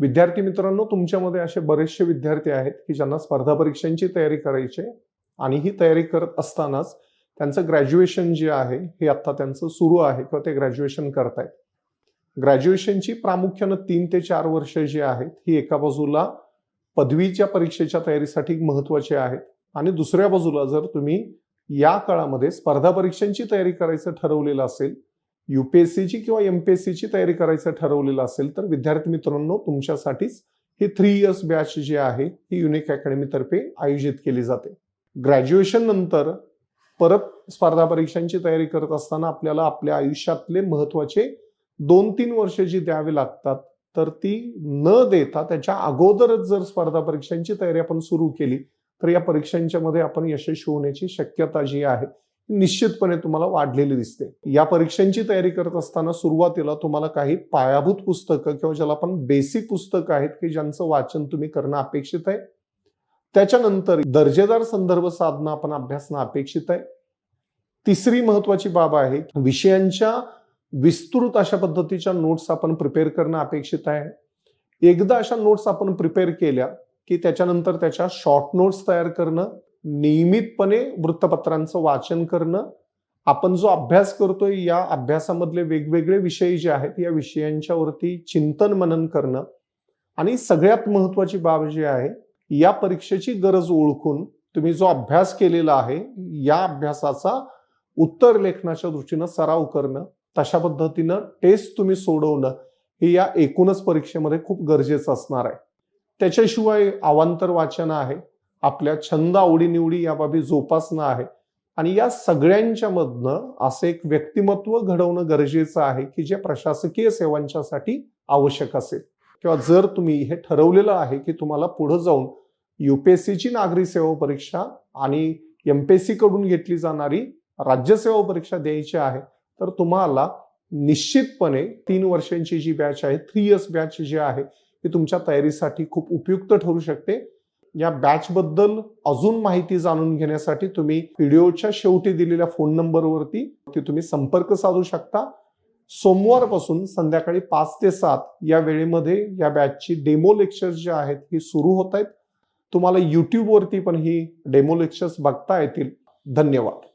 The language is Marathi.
विद्यार्थी मित्रांनो तुमच्यामध्ये असे बरेचसे विद्यार्थी आहेत की ज्यांना स्पर्धा परीक्षांची तयारी करायची आहे आणि ही तयारी करत असतानाच त्यांचं ग्रॅज्युएशन जे आहे हे आता त्यांचं सुरू आहे किंवा ते ग्रॅज्युएशन करतायत. ग्रॅज्युएशनची प्रामुख्यानं तीन ते चार वर्ष जी आहेत ही एका बाजूला पदवीच्या परीक्षेच्या तयारीसाठी महत्वाची आहेत आणि दुसऱ्या बाजूला जर तुम्ही या काळामध्ये स्पर्धा परीक्षांची तयारी करायचं ठरवलेलं असेल युपीएससीची किंवा एमपीएससीची तयारी करायचं ठरवलेलं असेल तर विद्यार्थी मित्रांनो तुमच्यासाठीच ही थ्री इयर्स बॅच जी आहे ही युनिक अकॅडमी तर्फे आयोजित केली जाते. ग्रॅज्युएशन नंतर परत स्पर्धा परीक्षांची तयारी करत असताना आपल्याला आपल्या आयुष्यातले महत्त्वाचे दोन तीन वर्ष जी द्यावी लागतात तर ती न देता त्याच्या अगोदरच जर स्पर्धा परीक्षांची तयारी आपण सुरू केली तर या परीक्षांच्या मध्ये आपण यशस्वी होण्याची शक्यता जी आहे निश्चितपणे तुम्हाला वाढलेली दिसते. या परीक्षांची तयारी करत असताना सुरुवातीला तुम्हाला काही पायाभूत पुस्तकं किंवा ज्याला आपण बेसिक पुस्तकं आहेत की ज्यांचं वाचन तुम्ही करणं अपेक्षित आहे. त्याच्यानंतर दर्जेदार संदर्भ साधनं आपण अभ्यासणं अपेक्षित आहे. तिसरी महत्वाची बाब आहे विषयांच्या विस्तृत अशा पद्धतीच्या नोट्स आपण प्रिपेअर करणं अपेक्षित आहे. एकदा अशा नोट्स आपण प्रिपेअर केल्या की त्याच्यानंतर त्याच्या शॉर्ट नोट्स तयार करणं नियमितपणे वृत्तपत्रांचं वाचन करणं आपण जो अभ्यास करतोय या अभ्यासामधले वेगवेगळे विषय जे आहेत या विषयांच्यावरती चिंतन मनन करणं आणि सगळ्यात महत्वाची बाब जी आहे या परीक्षेची गरज ओळखून तुम्ही जो अभ्यास केलेला आहे या अभ्यासाचा उत्तर लेखनाच्या दृष्टीनं सराव करणं तशा पद्धतीनं टेस्ट तुम्ही सोडवणं हे या एकूणच परीक्षेमध्ये खूप गरजेचं असणार आहे. त्याच्याशिवाय अवांतर वाचन आहे. आपल्या छंद आवडीनिवडी या बाबी जोपासणं आहे. आणि या सगळ्यांच्या मधनं असं एक व्यक्तिमत्व घडवणं गरजेचं आहे की जे प्रशासकीय सेवांच्यासाठी आवश्यक असेल. किंवा जर तुम्ही हे ठरवलेलं आहे की तुम्हाला पुढे जाऊन युपीएससीची नागरी सेवा परीक्षा आणि एमपीएससी कडून घेतली जाणारी राज्यसेवा परीक्षा द्यायची आहे तर तुम्हाला निश्चितपणे तीन वर्षांची जी बॅच आहे थ्री इयर्स बॅच जी आहे ती तुमच्या तयारीसाठी खूप उपयुक्त ठरू शकते. या बॅचबद्दल अजून माहिती जाणून घेण्यासाठी तुम्ही व्हिडिओच्या शेवटी दिलेल्या फोन नंबरवरती ती तुम्ही संपर्क साधू शकता. सोमवारपासून संध्याकाळी पाच ते सात या वेळेमध्ये या बॅचची डेमो लेक्चर्स जे आहेत ही सुरू होत आहेत. तुम्हाला युट्यूबवरती पण ही डेमो लेक्चर्स बघता येतील. धन्यवाद.